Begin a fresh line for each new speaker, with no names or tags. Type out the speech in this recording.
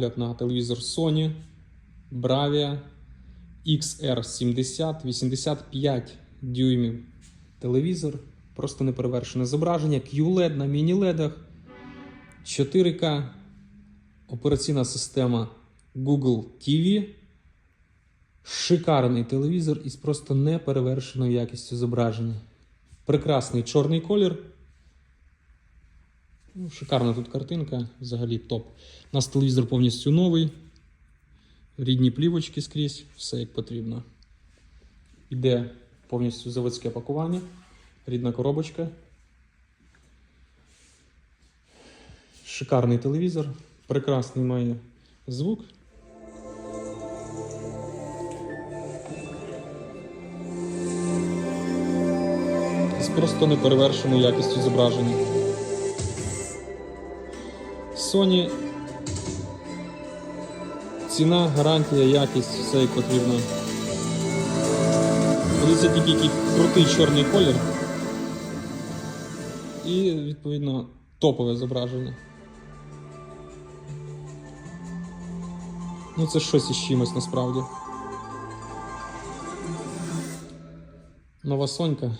На телевізор Sony Bravia XR70 85 дюймів. Телевізор, просто неперевершене зображення, QLED на міні-ледах, 4К, операційна система Google TV. Шикарний телевізор із просто неперевершеною якістю зображення. Прекрасний чорний колір. Ну, шикарна тут картинка, взагалі топ. У нас телевізор повністю новий. Рідні плівочки скрізь, все як потрібно. Іде повністю заводське пакування, рідна коробочка. Шикарний телевізор, прекрасний має звук. З просто неперевершеною якістю зображення. Sony ціна, гарантія, якість, все як потрібно. Подивіться тільки який крутий чорний колір. І, відповідно, топове зображення. Ну, це щось із чимось насправді. Нова Сонька.